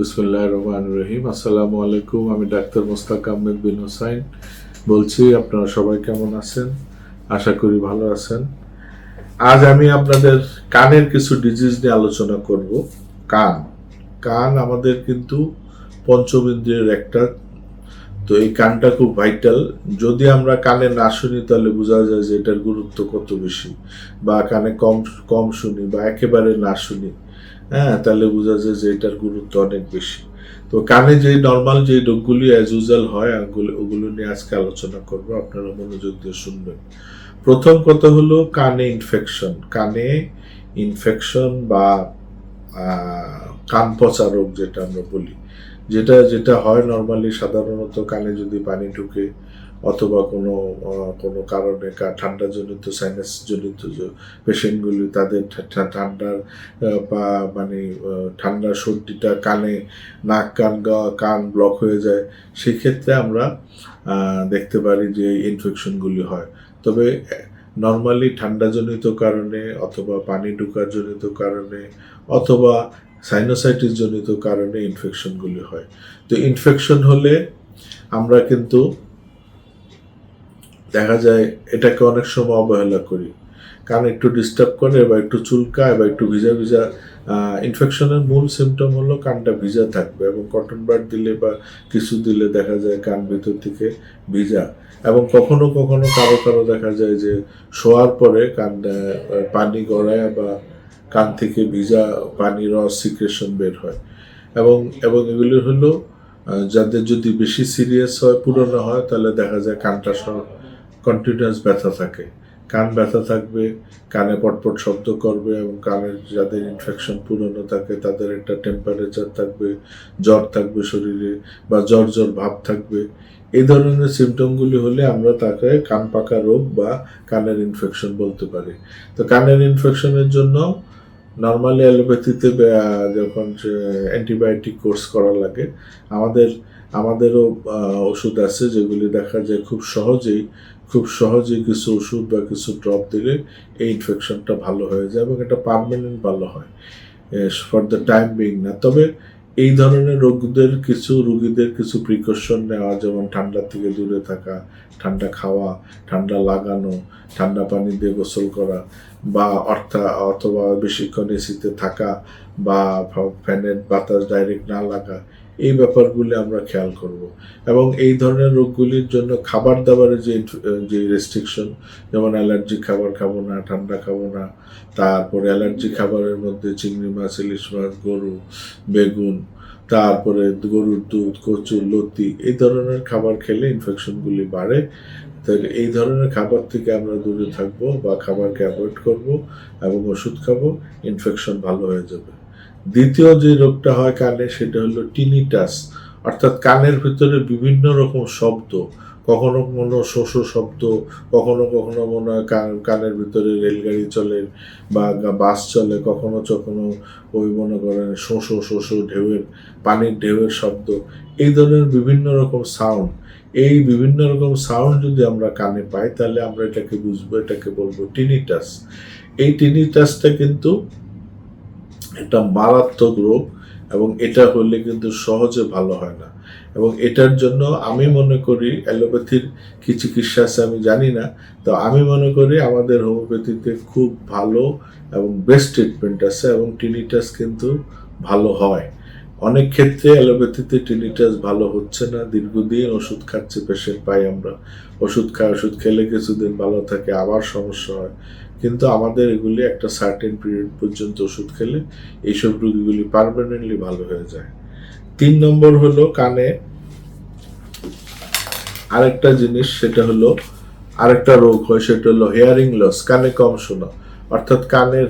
বিসমুল্লাহ রহমান রহিম। আসসালামু আলাইকুম, আমি ডাক্তার মোস্তাক আহমেদ বিন হোসাইন। বলছি, আপনারা সবাই কেমন আছেন? আশা করি ভালো আছেন। আজ আমি আপনাদের কানের কিছু ডিজিজ নিয়ে আলোচনা করব। কান। কান আমাদের কিন্তু পঞ্চম ইন্দ্রিয়ের একটা, তো এই কানটা খুব ভাইটাল যদি আমরা কানে না শুনি, তাহলে বোঝা যায় যে এটার গুরুত্ব কত বেশি। বা কানে কম কম শুনি বা একেবারে না শুনি। হ্যাঁ তাহলে বোঝা যায় যে এটার গুরুত্ব অনেক বেশি। তো কানে যে নর্মাল যে রোগগুলি অ্যাজ ইউজাল হয় ওগুলো নিয়ে আজকে আলোচনা করব, আপনারা মনোযোগ দিয়ে শুনবেন। প্রথম কথা হলো কানে ইনফেকশন কানে ইনফেকশন বা কান পচা রোগ যেটা আমরা বলি, যেটা যেটা হয় নর্মালি সাধারণত কানে যদি পানি ঢুকে অথবা কোনো কোনো কারণে ঠান্ডাজনিত সাইনাস জনিত পেশেন্টগুলি তাদের ঠান্ডার বা মানে আহ, ঠান্ডার সর্দিটা কানে নাক কান কান ব্লক হয়ে যায় সেক্ষেত্রে আমরা দেখতে পারি যে ইনফেকশনগুলি হয়। তবে নর্মালি ঠান্ডাজনিত কারণে অথবা পানি ঢোকার জনিত কারণে অথবা সাইনোসাইটিস জনিত কারণে ইনফেকশনগুলি হয়। তো ইনফেকশন হলে আমরা কিন্তু দেখা যায় এটাকে অনেক সময় অবহেলা করি। কান একটু ডিস্টার্ব করে বা একটু চুলকায় বা একটু ভিজা ভিজা ইনফেকশনের মূল সিমটম হলো কানটা ভিজা থাকবে এবং কটন বাড দিলে বা কিছু দিলে দেখা যায় কান ভিতর থেকে ভিজা। এবং কখনো কখনো কারও কারও দেখা যায় যে শোয়ার পরে কান পানি গড়ায় বা কান থেকে ভিজা পানি রস সিক্রেশন বের হয়। এবং এবং এগুলি হলো যাদের যদি বেশি সিরিয়াস হয়, পুরনো হয়, তাহলে দেখা যায় কানটা সব কন্টিনিউয়াস ব্যথা থাকে। কান ব্যথা থাকবে, কানে পটপট শব্দ করবে এবং কানের যাদের ইনফেকশন পুরনো থাকে, তাদের একটা টেম্পারেচার থাকবে, জ্বর থাকবে শরীরে বা জ্বর জ্বর ভাব থাকবে। এই ধরনের সিমটমগুলি হলে আমরা তাকে কান পাকা রোগ বা কানের ইনফেকশন বলতে পারি। তো কানের ইনফেকশনের জন্য নর্মালি অ্যালোপ্যাথিতে যখন অ্যান্টিবায়োটিক কোর্স করা লাগে, আমাদের, আমাদেরও ওষুধ আছে যেগুলি দেখা যায় খুব সহজেই খুব সহজেই কিছু ওষুধ বা কিছু ড্রপ দিলে এই ইনফেকশনটা ভালো হয়ে যায় এবং এটা পারমানেন্ট ভালো হয়। ফর দ্য টাইম বিং না। তবে এই ধরনের রোগদের কিছু রোগীদের কিছু প্রিকশন নেওয়া, যেমন ঠান্ডা থেকে দূরে থাকা, ঠান্ডা খাওয়া, ঠান্ডা লাগানো, ঠান্ডা পানি দিয়ে গোসল করা, বা অর্থা, অথবা বেশিক্ষণ এসিতে থাকা, বা ফ্যানের বাতাস ডাইরেক্ট না লাগা এই ব্যাপারগুলি আমরা খেয়াল করব। এবং এই ধরনের রোগগুলির জন্য খাবার দাবারের যে যে রেস্ট্রিকশন যেমন অ্যালার্জি খাবার খাব না, ঠান্ডা খাব না, তারপরে অ্যালার্জি খাবারের মধ্যে চিংড়ি মাছ, ইলিশ মাছ, গরু, বেগুন, তারপরে গরুর দুধ কচু লতি, এই ধরনের খাবার খেলে ইনফেকশনগুলি বাড়ে। তাহলে এই ধরনের খাবার থেকে আমরা দূরে থাকব বা খাবারকে অ্যাভয়েড করব এবং ওষুধ খাব ইনফেকশন ভালো হয়ে যাবে। দ্বিতীয় যে রোগটা হয় কানে সেটা হলো টিনিটাস, অর্থাৎ কানের ভিতরে বিভিন্ন রকম শব্দ, কখনো কোনো শোষ শব্দ, কখনো কখনো মনে হয় কান- কানের ভিতরে রেলগাড়ি চলে বা বাস চলে, কখনো কখনো ওই মনে করেন শোষ শোষ ঢেউয়ের, পানির ঢেউয়ের শব্দ, এই ধরনের বিভিন্ন রকম সাউন্ড এই বিভিন্ন রকম সাউন্ড যদি আমরা কানে পাই, তাহলে আমরা এটাকে বুঝব, এটাকে বলব টিনিটাস। এই টিনিটাসটা কিন্তু একটা মারাত্মক রোগ এবং এটা হলে কিন্তু সহজে ভালো হয় না। এবং এটার জন্য আমি মনে করি অ্যালোপ্যাথির কি চিকিৎসা আছে আমি জানি না, তো আমি মনে করি আমাদের হোমিওপ্যাথিতে খুব ভালো এবং বেস্ট ট্রিটমেন্ট আছে এবং টিনিটাস কিন্তু ভালো হয়। অনেক ক্ষেত্রে অ্যালোপ্যাথিতে টিনিটাস ভালো হচ্ছে না। দীর্ঘদিন ওষুধ খাচ্ছে পেশেন্ট পাই আমরা। ওষুধ খায়, ওষুধ খেলে কিছুদিন ভালো থাকে, আবার সমস্যা হয়। কিন্তু আমাদের এগুলি একটা সার্টেন পিরিয়ড পর্যন্ত ওষুধ খেলে এইসব রোগীগুলি পারমানেন্টলি ভালো হয়ে যায়। তিন নম্বর হলো কানে আরেকটা জিনিস, সেটা হলো আরেকটা রোগ হয়, সেটা হলো হেয়ারিং লস কানে কম শোনা। অর্থাৎ কানের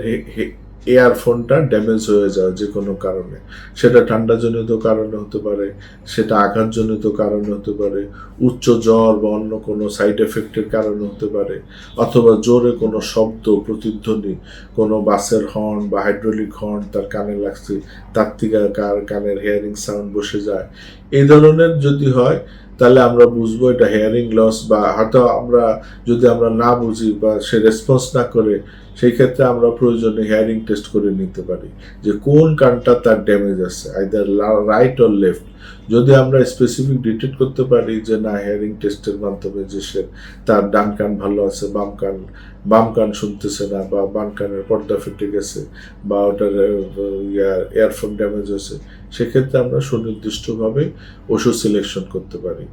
এয়ারফোনটা ড্যামেজ হয়ে যাওয়া যে কোনো কারণে। সেটা ঠান্ডাজনিত কারণে হতে পারে, সেটা আঘাতজনিত কারণে হতে পারে, উচ্চ জ্বর বা অন্য কোনো সাইড এফেক্টের কারণে হতে পারে, অথবা জোরে কোনো শব্দ, প্রতিধ্বনি, কোনো বাসের হর্ন বা হাইড্রোলিক হর্ন তার কানে লাগছে, তার থেকে কার কানের হেয়ারিং সাউন্ড বসে যায়। এই ধরনের যদি হয়, তাহলে আমরা বুঝব এটা হেয়ারিং লস বা হয়তো আমরা যদি আমরা না বুঝি বা সে রেসপন্স না করে সেই ক্ষেত্রে আমরা প্রয়োজনে হেয়ারিং টেস্ট করে নিতে পারি যে কোন কানটা তার ড্যামেজ আছে আইদার রাইট অর লেফট যদি আমরা স্পেসিফিক ডিটেক্ট করতে পারি যে না হেয়ারিং টেস্টের মাধ্যমে যে সে তার ডান কান ভালো আছে, বাম কান বাম কান শুনতেছে না বা বাম কানের পর্দা ফেটে গেছে বা ওটার ইয়ার ইয়ারফোন ড্যামেজ হয়েছে সেক্ষেত্রে আমরা সুনির্দিষ্টভাবে ওষুধ সিলেকশন করতে পারি।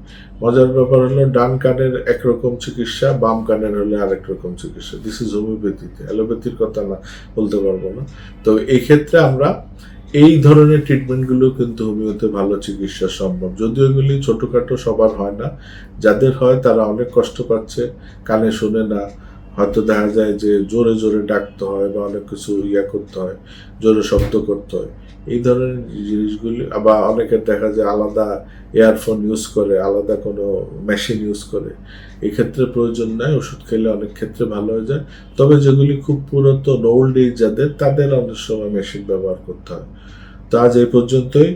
মজার ব্যাপার হলো ডান কানের একরকম চিকিৎসা, বাম কানের হলে আরেক রকম চিকিৎসা। দিস ইজ হোমিওপ্যাথিতে অ্যালোপ্যাথির কথা না, বলতে পারব না। তো এই ক্ষেত্রে আমরা এই ধরনের ট্রিটমেন্টগুলো কিন্তু হোমিওতে ভালো চিকিৎসা সম্ভব। যদিও এগুলি ছোটোখাটো, সবার হয় না। যাদের হয় তারা অনেক কষ্ট পাচ্ছে, কানে শুনে না। হয়তো দেখা যায় যে জোরে জোরে ডাকতে হয় বা অনেক কিছু ইয়া করতে হয়, জোরে শব্দ করতে হয়। এই ধরনের জিনিসগুলি, আবার অনেকের দেখা যায় আলাদা ইয়ারফোন ইউজ করে, আলাদা কোনো মেশিন ইউজ করে। এক্ষেত্রে প্রয়োজন নাই, ওষুধ খেলে অনেক ক্ষেত্রে ভালো হয়ে যায়। তবে যেগুলি খুব পুরাতন ওল্ড এজ যাদের, তাদের অনেক সময় মেশিন ব্যবহার করতে হয়। তো আজ এই পর্যন্তই।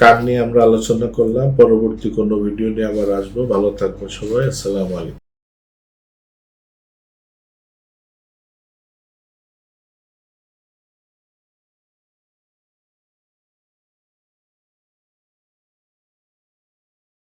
কান নিয়ে আমরা আলোচনা করলাম, পরবর্তী কোনো ভিডিও নিয়ে আবার আসব। ভালো থাকবেন সবাই, আসসালামু আলাইকুম।